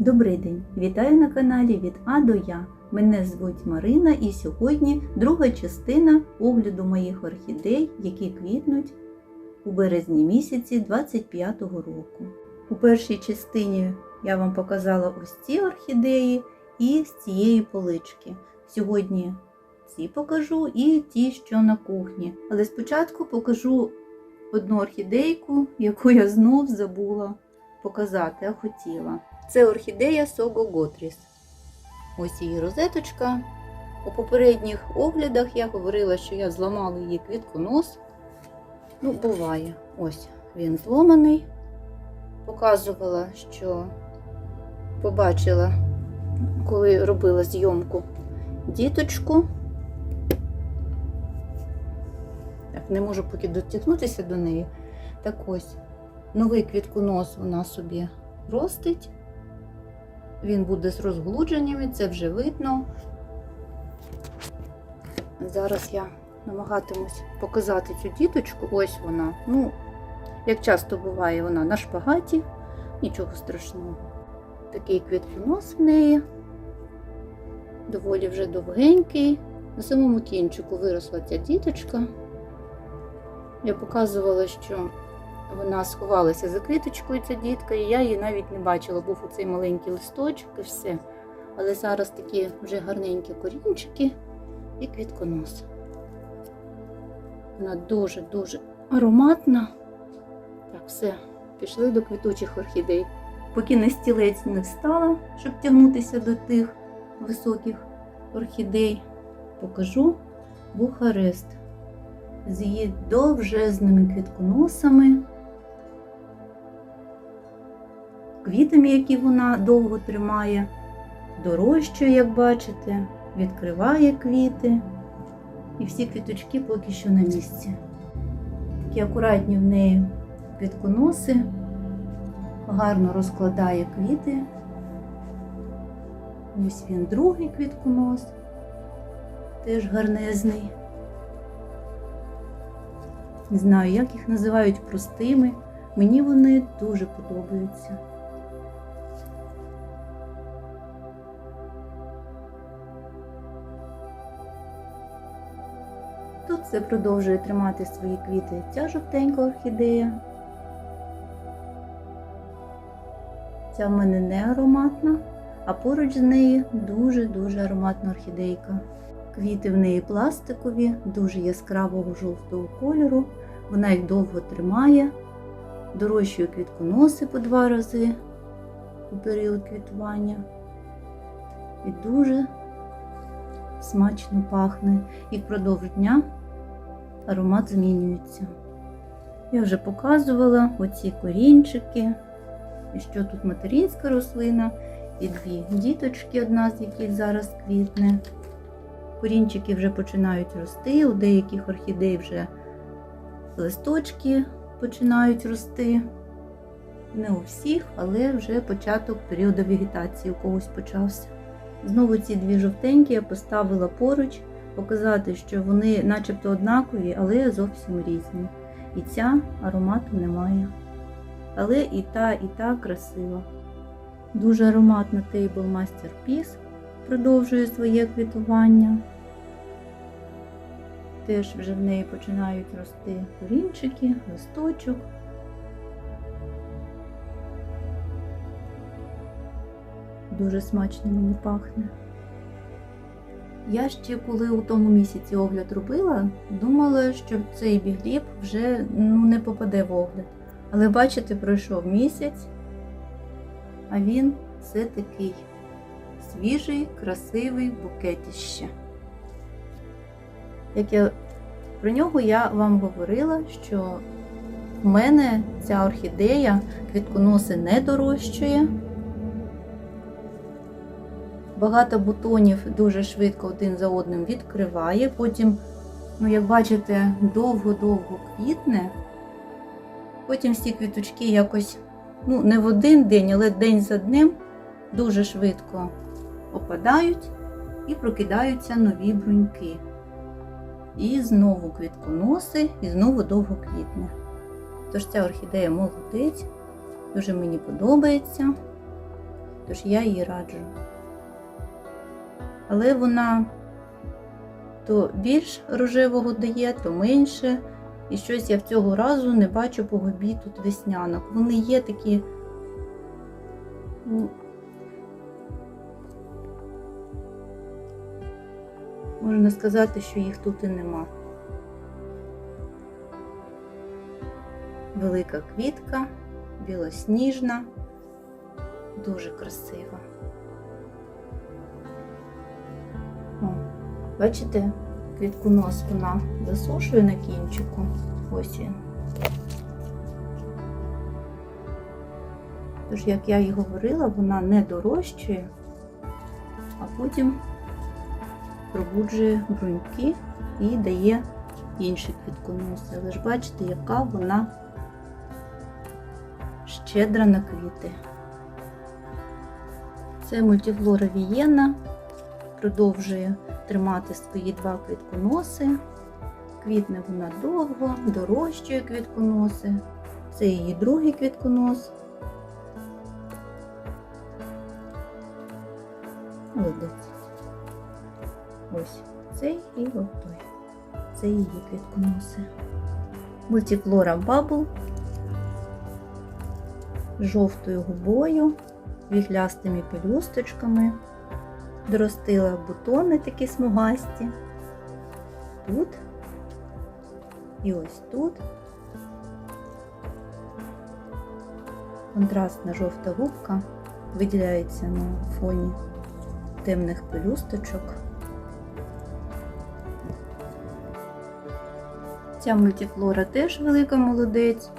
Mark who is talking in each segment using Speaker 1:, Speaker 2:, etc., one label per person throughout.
Speaker 1: Добрий день! Вітаю на каналі від А до Я. Мене звуть Марина і сьогодні друга частина огляду моїх орхідей, які квітнуть у березні місяці 25-го року. У першій частині я вам показала ось ці орхідеї і з цієї полички. Сьогодні ці покажу і ті, що на кухні. Але спочатку покажу одну орхідейку, яку я знов забула показати, а хотіла. Це орхідея Сого Готріс. Ось її розеточка. У попередніх оглядах я говорила, що я зламала її квітконос. Ну, буває. Ось він зломаний. Показувала, що побачила, коли робила зйомку діточку. Так, не можу поки дотягнутися до неї. Так ось, новий квітконос вона собі ростить. Він буде з розглудженнями, це вже видно. Зараз я намагатимусь показати цю діточку. Ось вона. Ну, як часто буває, вона на шпагаті, нічого страшного. Такий квітконос в неї. Доволі вже довгенький. На самому кінчику виросла ця діточка. Я показувала, що вона сховалася за квіточкою, ця дітка, і я її навіть не бачила. Був оцей маленький листочок і все. Але зараз такі вже гарненькі корінчики і квітконос. Вона дуже-дуже ароматна. Так, все, пішли до квітучих орхідей. Поки на стілець не встала, щоб тягнутися до тих високих орхідей, покажу Бухарест з її довжезними квітконосами, квітами, які вона довго тримає, дорощує, як бачите, відкриває квіти. І всі квіточки поки що на місці. Такі акуратні в неї квітконоси, гарно розкладає квіти. Ось він другий квітконос, теж гарнезний. Не знаю, як їх називають простими. Мені вони дуже подобаються. Все продовжує тримати свої квіти ця жовтенька орхідея. Ця в мене не ароматна, а поруч з нею дуже-дуже ароматна орхідейка. Квіти в неї пластикові, дуже яскравого жовтого кольору. Вона їх довго тримає, дорощує квітконоси по два рази у період квітування. І дуже смачно пахне. І впродовж дня аромат змінюється. Я вже показувала оці корінчики, і що тут материнська рослина, і дві діточки, одна з яких зараз квітне. Корінчики вже починають рости, у деяких орхідей вже листочки починають рости. Не у всіх, але вже початок періоду вегетації у когось почався. Знову ці дві жовтенькі я поставила поруч, показати, що вони начебто однакові, але зовсім різні. І ця аромату немає. Але і та, і та красива. Дуже ароматна Table Masterpiece продовжує своє квітування. Теж вже в неї починають рости корінчики, листочок. Дуже смачно мені пахне. Я ще коли у тому місяці огляд робила, думала, що цей бігліб вже ну, не попаде в огляд. Але бачите, пройшов місяць, а він все такий свіжий, красивий букетіще. Як я про нього я вам говорила, що в мене ця орхідея квітконоси не дорощує. Багато бутонів дуже швидко один за одним відкриває. Потім, ну, як бачите, довго-довго квітне. Потім всі квіточки якось, ну, не в один день, але день за днем дуже швидко опадають і прокидаються нові бруньки. І знову квітконоси, і знову довго квітне. Тож ця орхідея молодець, дуже мені подобається. Тож я її раджу. Але вона то більш рожевого дає, то менше. І щось я в цього разу не бачу по губі тут веснянок. Вони є такі. ну, Можна сказати, що їх тут і нема. Велика квітка, білосніжна, дуже красива. Бачите, квітконос вона засушує на кінчику. Ось він. Тож, як я і говорила, вона не дорощує, а потім пробуджує бруньки і дає інші квітконоси. Але ж бачите, яка вона щедра на квіти. Це мультифлора Вієна продовжує тримати свої два квітконоси. Квітне вона довго, дорощує квітконоси. Це її другий квітконос. Ось цей і от той. Це її квітконоси. Мультифлора Bubble з жовтою губою, віглястими пелюсточками. Доростила бутони такі смугасті. Тут і ось тут. Контрастна жовта губка виділяється на фоні темних пелюсточок. Ця мультифлора теж велика молодець,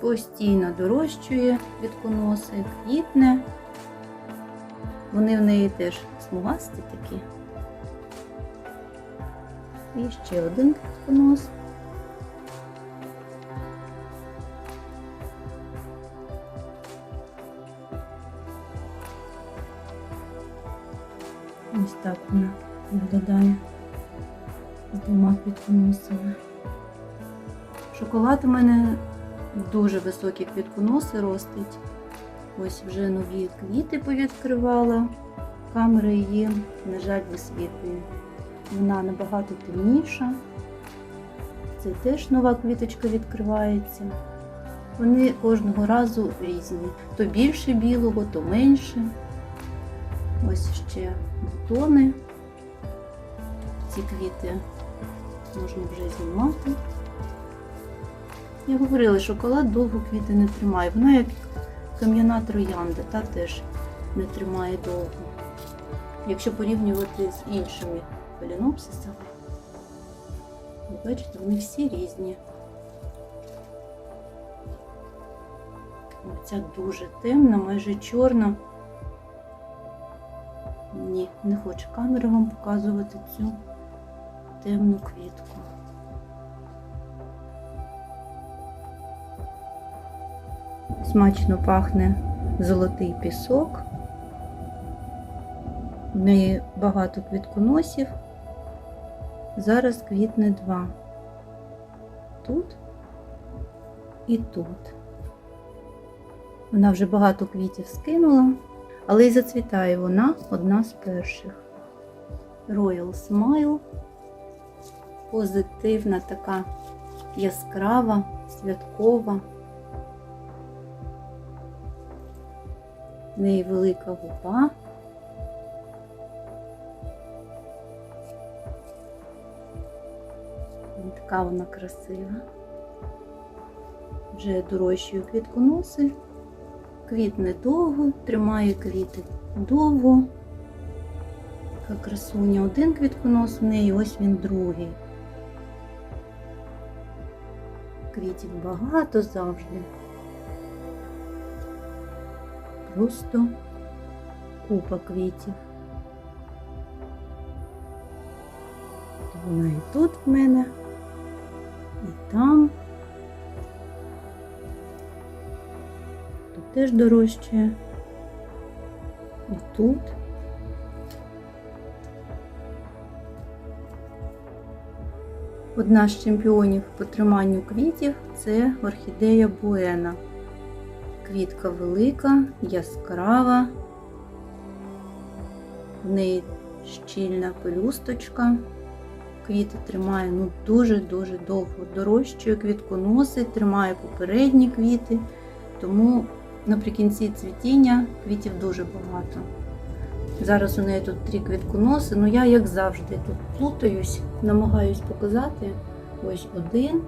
Speaker 1: постійно дорощує квітконоси, квітне. Вони в неї теж смугасті такі. І ще один квітконос. Ось так вона виглядає з двома квітконосами. Шоколад у мене дуже високі квітконоси ростить. Ось вже нові квіти повідкривала. Камера її, на жаль, висвітлює. Вона набагато темніша. Це теж нова квіточка відкривається. Вони кожного разу різні. То більше білого, то менше. Ось ще бутони. Ці квіти можна вже знімати. Я говорила, шоколад довго квіти не тримає. Вона як кам'яна троянда, та теж не тримає довго. Якщо порівнювати з іншими фаленопсисами, ви бачите, вони всі різні. Ця дуже темна, майже чорна. Ні, не хочу камеру вам показувати цю темну квітку. Смачно пахне золотий пісок. В неї багато квітконосів. Зараз квітне два. Тут і тут. Вона вже багато квітів скинула, але й зацвітає вона одна з перших. Royal Smile. Позитивна така яскрава, святкова. В неї велика губа. Така вона красива. Вже дорощую квітконоси. Квітне довго, тримає квіти довго. Така красуня. Один квітконос в неї, ось він другий. Квітів багато завжди. Просто купа квітів. Вона і тут в мене, там. Тут теж дорожчає. І тут. Одна з чемпіонів по триманню квітів це орхідея Буена. Квітка велика, яскрава, В неї щільна пелюсточка. Квіти тримає ну, дуже-дуже довго. Дорощує квітконоси, тримає попередні квіти, тому наприкінці цвітіння квітів дуже багато. Зараз у неї тут три квітконоси, ну я, як завжди, тут плутаюсь, намагаюсь показати. Ось один.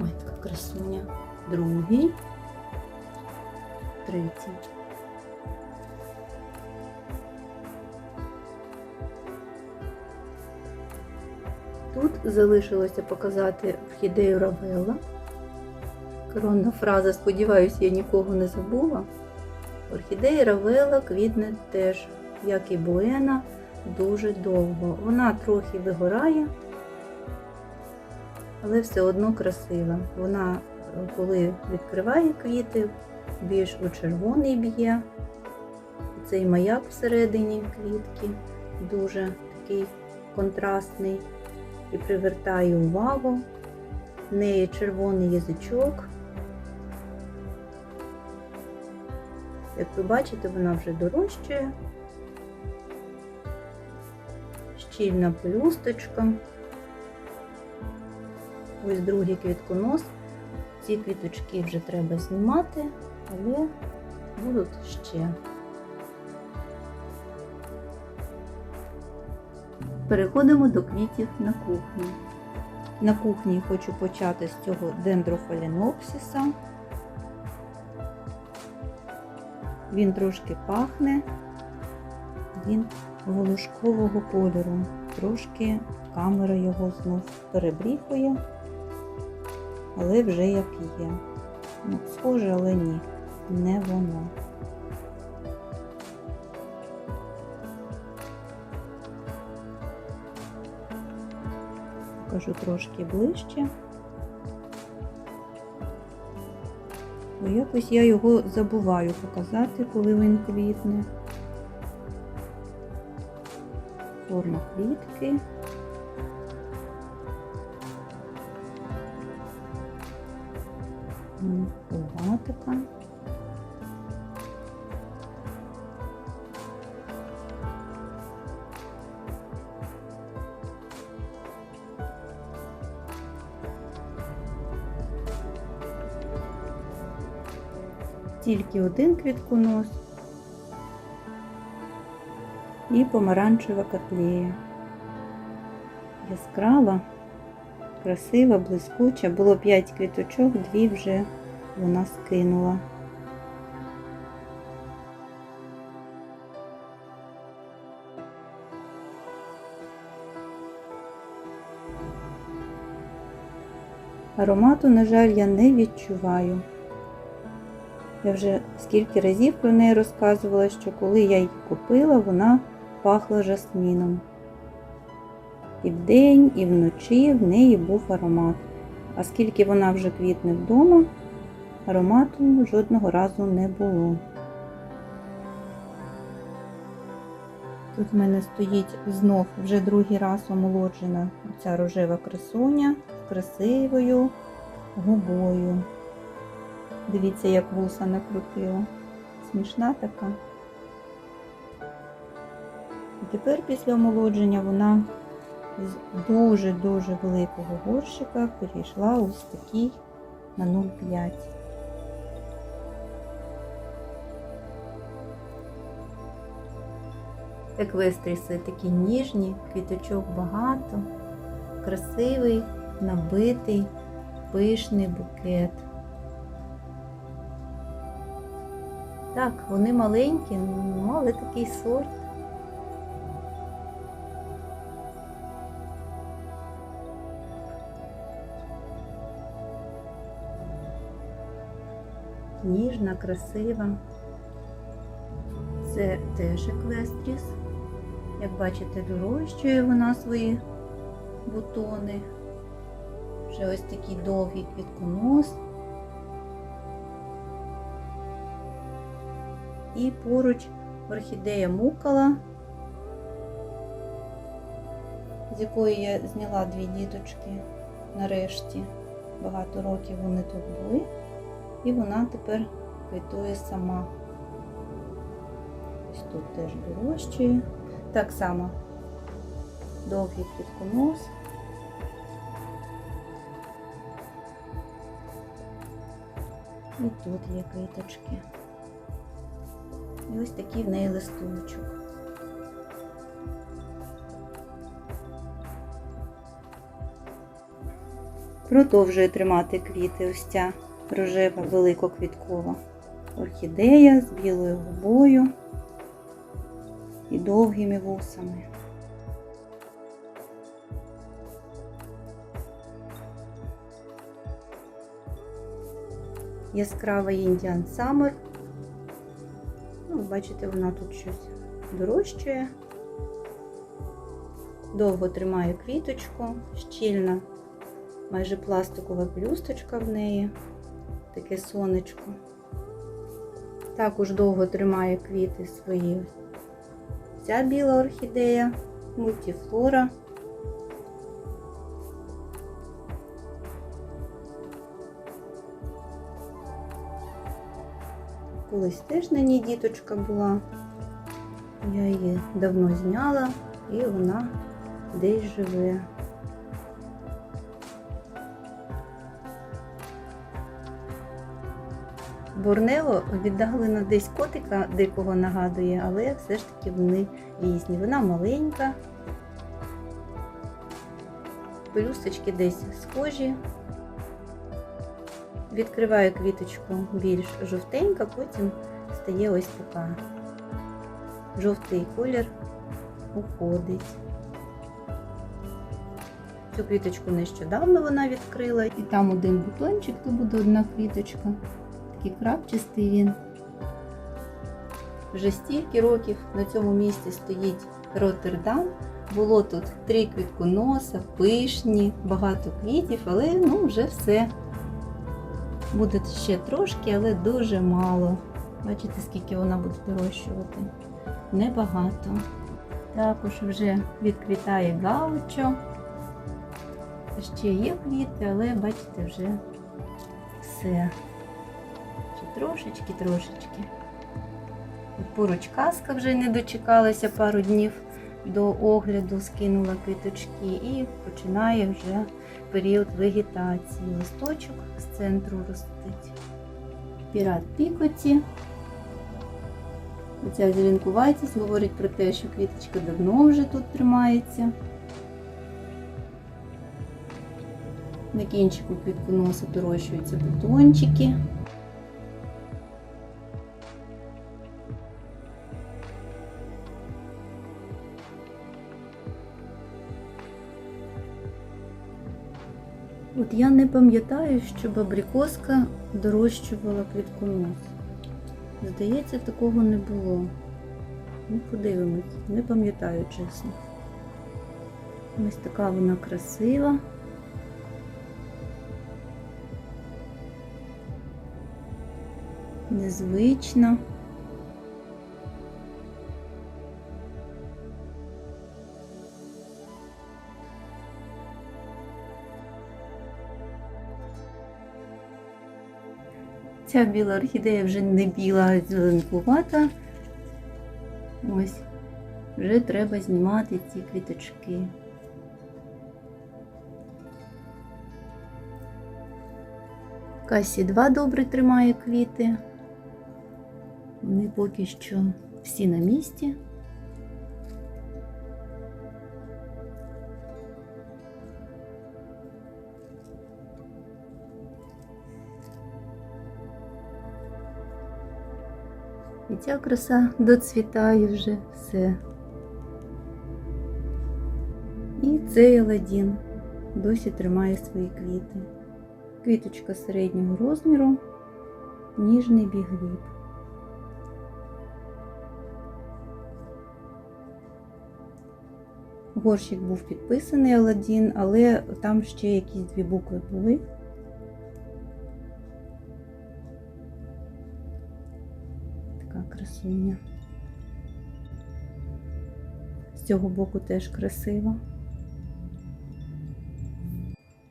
Speaker 1: Ой, така красуня. Другий. Третій. Тут залишилося показати орхідею Равелла. Коронна фраза, сподіваюся, я нікого не забула. Орхідея Равелла квітне теж, як і Буена, дуже довго. Вона трохи вигорає, але все одно красива. Вона, коли відкриває квіти, більш у червоний б'є. Цей маяк всередині квітки дуже такий контрастний і привертає увагу. В неї червоний язичок. Як ви бачите, вона вже дорожчає. Щільна пелюсточка. Ось другий квітконос. Ці квіточки вже треба знімати, але будуть ще. Переходимо до квітів на кухні. На кухні хочу почати з цього дендрофаленопсиса. Він трошки пахне, він волошкового кольору. Трошки камера його знов перебріхує, але вже як є. Ну, схоже, але ні, не воно. Покажу трошки ближче. Бо якось я його забуваю показати, коли він квітне. Форма квітки. Тільки один квітконос і помаранчева котлея. Яскрава, красива, блискуча. Було 5 квіточок, дві вже вона скинула. Аромату, на жаль, я не відчуваю. Я вже скільки разів про неї розказувала, що коли я її купила, вона пахла жасміном. І вдень, і вночі в неї був аромат. А скільки вона вже квітне вдома, аромату жодного разу не було. Тут в мене стоїть знов вже другий раз омолоджена ця рожева красуня з красивою губою. Дивіться, як вуса накрутила. Смішна така. І тепер після омолодження вона з дуже-дуже великого горщика перейшла ось такий на 0,5. Еквестріси такі ніжні, квіточок багато, красивий, набитий, пишний букет. Так, вони маленькі, але такий сорт. Ніжна, красива. Це теж еквестріс. Як бачите, дорощує вона свої бутони. Вже ось такий довгий квітконос. І поруч орхідея мукала, з якої я зняла дві діточки нарешті. Багато років вони тут були, і вона тепер квітує сама. Ось тут теж дорожчає. Так само довгий квітконос. І тут є квіточки. Ось такий в неї листочок. Продовжує тримати квіти ось ця рожева великоквіткова орхідея з білою губою і довгими вусами. Яскрава Indian Summer. Ну, бачите, вона тут щось дорожчає. Довго тримає квіточку, щільна, майже пластикова плюсточка в неї, таке сонечко. Також довго тримає квіти свої. Ця біла орхідея, мультифлора. Колись теж на ній діточка була. Я її давно зняла і вона десь живе. Борнео віддалено десь котика дикого нагадує, але все ж таки вони різні. Вона маленька, пелюсточки десь схожі. Відкриваю квіточку більш жовтенька, потім стає ось така. Жовтий колір уходить. Цю квіточку нещодавно вона відкрила, і там один бутончик, то буде одна квіточка. Такий крапчастий він. Вже стільки років на цьому місці стоїть Роттердам. Було тут три квітконоса, пишні, багато квітів, але ну вже все. Буде ще трошки, але дуже мало. Бачите, скільки вона буде вирощувати? Небагато. Також вже відквітає гаучо. Ще є квіти, але бачите, вже все. Ще трошечки, трошечки. Поруч казка вже не дочекалася пару днів до огляду, скинула квіточки і починає вже період вегетації. Листочок з центру ростить. Пірат пікоті. Оця зеленкуватість говорить про те, що квіточка давно вже тут тримається. На кінчику квітконоса дорощуються бутончики. От я не пам'ятаю, щоб абрикоска дорощувала квітконос. Здається, такого не було. Ну, подивимось, не пам'ятаю чесно. Ось така вона красива. Незвична. Ця біла орхідея вже не біла, а зеленкувата. Ось, вже треба знімати ці квіточки. Касі 2 добре тримає квіти. Вони поки що всі на місці. І ця краса доцвітає вже все. І цей Аладдін досі тримає свої квіти. Квіточка середнього розміру, ніжний бігліб. Горщик був підписаний Аладдін, але там ще якісь дві букви були. Красуня. З цього боку теж красиво.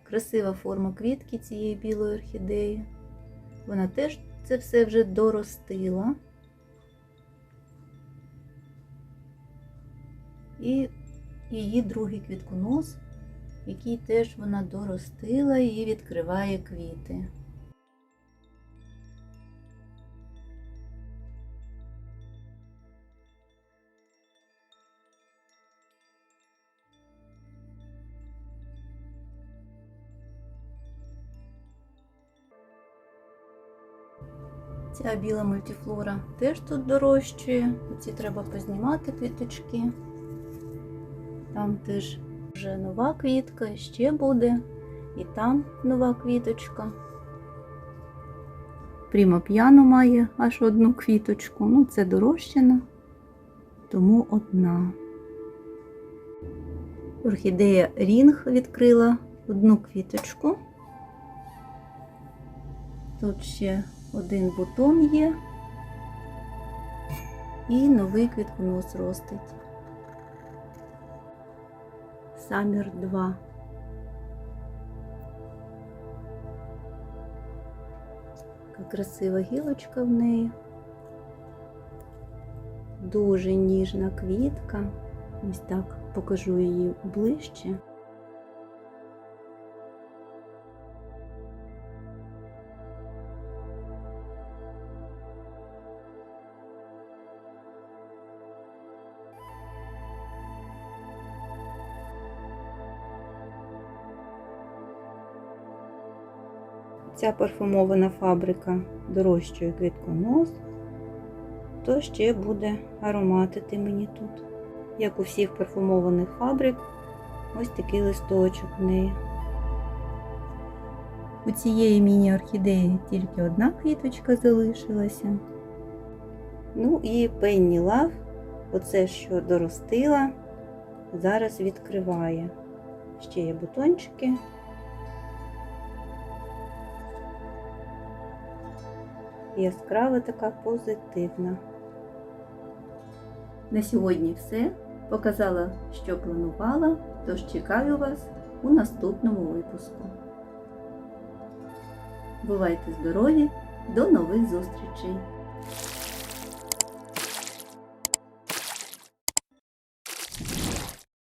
Speaker 1: Красива форма квітки цієї білої орхідеї. Вона теж це все вже доростила. І її другий квітконос, який теж вона доростила і відкриває квіти. Ця біла мультифлора теж тут дорожчує. Ці треба познімати квіточки. Там теж вже нова квітка, ще буде. І там нова квіточка. Пріма п'яно має аж одну квіточку. Ну, це дорощена, тому одна. Орхідея Рінг відкрила одну квіточку. Тут ще один бутон є. І новий квітконос ростить. Самір 2. Така красива гілочка в неї. Дуже ніжна квітка. Ось так покажу її ближче. Ця парфумована фабрика дорожчує квітконос, то ще буде ароматити мені тут. Як у всіх парфумованих фабрик, ось такий листочок в неї. У цієї міні-орхідеї тільки одна квіточка залишилася. Ну і Пенні Лав, оце що доростила, зараз відкриває. Ще є бутончики. Яскрава така позитивна. На сьогодні все. Показала, що планувала, тож чекаю вас у наступному випуску. Бувайте здорові! До нових зустрічей!